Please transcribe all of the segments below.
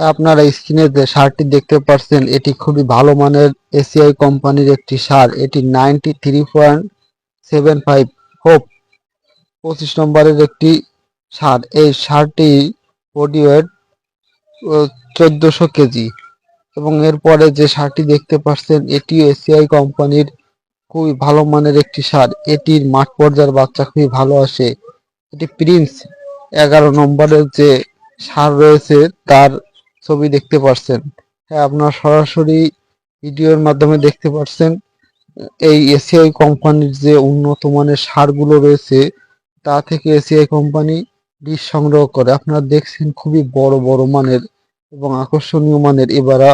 আপনারা স্ক্রিনে যে সারটি দেখতে পাচ্ছেন এটি খুবই ভালো মানের এসিআই কোম্পানির একটি সার। এটি ninety three point seven five hope পঁচিশ নম্বরের একটি সার। এই সারটি বডি ওয়েট চোদ্দশো কেজি। এবং এরপরে যে সারটি দেখতে পাচ্ছেন এটি এসিআই কোম্পানির খুবই ভালো মানের একটি সার। এটির মাঠ পর্যায়ের বাচ্চা খুবই ভালো আসে। এটি প্রিন্স এগারো নম্বরের যে সার রয়েছে, তার ছবি দেখতে পারছেন। হ্যাঁ আপনার সরাসরি ভিডিওর মাধ্যমে দেখতে পারছেন, এই এসিআই কোম্পানির যে উন্নত মানের সারগুলো রয়েছে, তা থেকে এসিআই কোম্পানি বীজ সংগ্রহ করে। আপনারা দেখছেন খুবই বড় বড় মানের এবং আকর্ষণীয় মানের। এবারা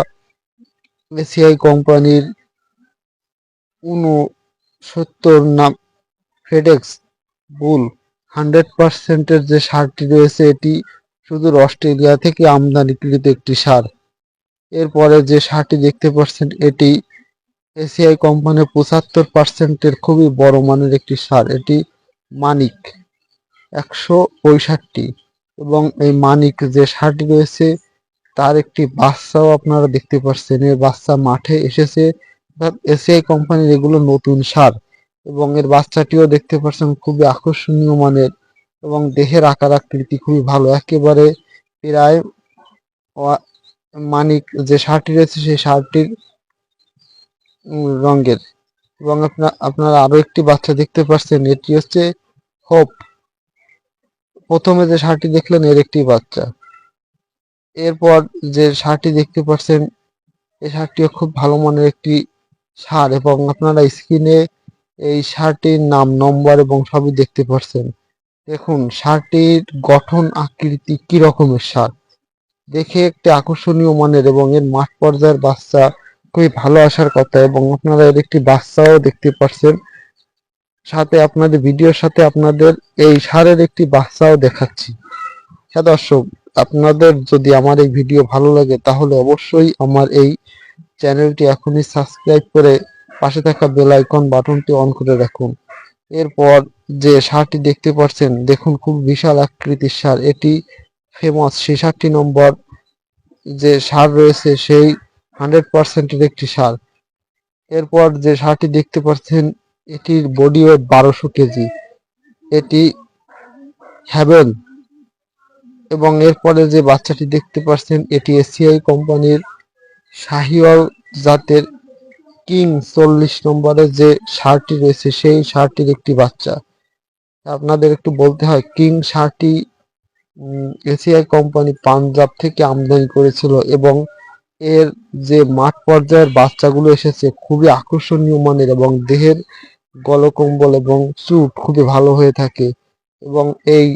এসিআই কোম্পানির উনসত্তর নাম ফেডেক্স বুল হান্ড্রেড পার্সেন্টের যে সারটি রয়েছে, এটি শুধু অস্ট্রেলিয়া থেকে আমদানিকৃত একটি সার। এরপরে যে সারটি দেখতে পাচ্ছেন, এটি এসিআই কোম্পানির পঁচাত্তর পার্সেন্টের খুবই বড় মানের একটি সার। এটি মানিক একশো পঁয়ষট্টি। এবং এই মানিক যে সারটি রয়েছে, তার একটি বাচ্চাও আপনারা দেখতে পাচ্ছেন। এর বাচ্চা মাঠে এসেছে। এসিআই কোম্পানির এগুলো নতুন সার। এবং এর বাচ্চাটিও দেখতে পাচ্ছেন, খুবই আকর্ষণীয় মানের এবং দেহের আকার আকৃতি খুবই ভালো। একেবারে প্রায় মানিক যে শার্টটি রয়েছে, সেই শার্টটির রঙের। এবং আপনার আপনারা আরও একটি বাচ্চা দেখতে পাচ্ছেন, এটি হচ্ছে হোপ। প্রথমে যে শার্টটি দেখলেন, এর একটি বাচ্চা। এরপর যে শার্টটি দেখতে পাচ্ছেন এই শার্টটিও খুব ভালো মানের একটি সার এবং আপনারা স্ক্রিনে এই শার্টটির নাম, নম্বর এবং সবই দেখতে পাচ্ছেন। দেখুন শার্টটির গঠন আকৃতি কি রকমের সার দেখে একটি আকর্ষণীয় মানের এবং এর মাঠ পর্যায়ের বাচ্চা খুবই ভালো আসার কথা এবং আপনারা এর একটি বাচ্চাও দেখতে পাচ্ছেন সাথে আপনাদের, ভিডিওর সাথে আপনাদের এই সারের একটি বাচ্চাও দেখাচ্ছি। হ্যাঁ দর্শক, আপনাদের যদি আমার এই ভিডিও ভালো লাগে তাহলে অবশ্যই আমার এই চ্যানেলটি এখনই সাবস্ক্রাইব করে পাশে থাকা বেল আইকন বাটনটি অন করে রাখুন। এরপর যে সারটি দেখতে পাচ্ছেন, দেখুন খুব বিশাল আকৃতির সার। এটি ফেমাস ছেষট্টি নম্বর যে সার রয়েছে সেই হান্ড্রেড পার্সেন্টের একটি সার। এরপর যে সারটি দেখতে পাচ্ছেন, এটির বডি ওয়েট বারোশো কেজি। এটি হ্যাভেল এবং এরপরে যে বাচ্চাটি দেখতে পাচ্ছেন, এটি এসিআই কোম্পানির শাহিওয়াল জাতের কিং চল্লিশ নম্বরের যে সারটি রয়েছে, সেই সারটির একটি বাচ্চা। আপনাদের একটু বলতে হয় কিং সারটি এসিআই কোম্পানি পাঞ্জাব থেকে আমদানি করেছিল এবং এর যে মাঠ পর্যায়ের বাচ্চাগুলো এসেছে, খুবই আকর্ষণীয় মানের এবং দেহের গলকম্বল এবং চুট খুবই ভালো হয়ে থাকে এবং এই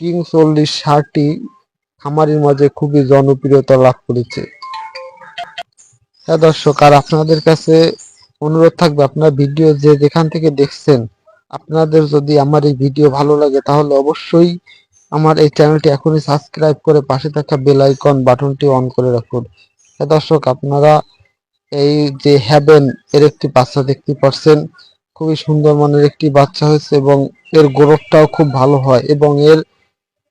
কিং চল্লিশ সারটি খামারির মাঝে খুবই জনপ্রিয়তা লাভ করেছে। হ্যাঁ দর্শক, আর আপনাদের কাছে অনুরোধ থাকবে, আপনার ভিডিও যে যেখান থেকে দেখছেন, আপনাদের যদি আমার এই ভিডিও ভালো লাগে, তাহলে অবশ্যই আমার এই চ্যানেলটি এখনই সাবস্ক্রাইব করে পাশে থাকা বেল আইকন বাটনটি অন করে রাখুন। হ্যাঁ দর্শক, আপনারা এই যে হ্যাভেন, এর একটি বাচ্চা দেখতে পাচ্ছেন। খুবই সুন্দর মানের একটি বাচ্চা হয়েছে এবং এর গ্রোথটাও খুব ভালো হয় এবং এর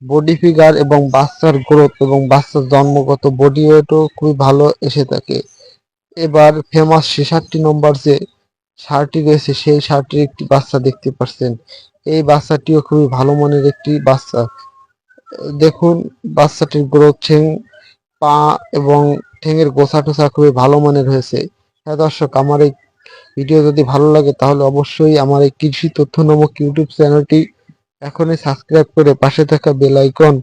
বডি ফিগার এবং বাচ্চার গ্রোথ এবং বাচ্চার জন্মগত বডি ওয়েটও খুবই ভালো এসে থাকে। এবার ফেমাস ছেষট্টি নম্বর যে সারটি রয়েছে, সেই সারটির একটি বাচ্চা দেখতে পাচ্ছেন এই বাচ্চাটিও খুবই ভালো মানের একটি বাচ্চা। দেখুন, বাচ্চাটির গ্রোথ ঠেং পা এবং ঠেঙের গোছা টোছা খুবই ভালো মানের হয়েছে। হ্যাঁ দর্শক, আমার এই ভিডিও যদি ভালো লাগে তাহলে অবশ্যই আমার এই কৃষি তথ্য নামক ইউটিউব চ্যানেলটি এখনই সাবস্ক্রাইব করে পাশে থাকা বেল আইকন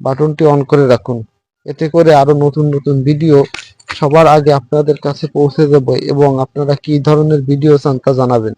বাটনটি অন করে রাখুন। এতে করে আরও নতুন নতুন ভিডিও সবার আগে আপনাদের কাছে পৌঁছে দেব এবং আপনারা কি ধরনের ভিডিও চান তা জানাবেন।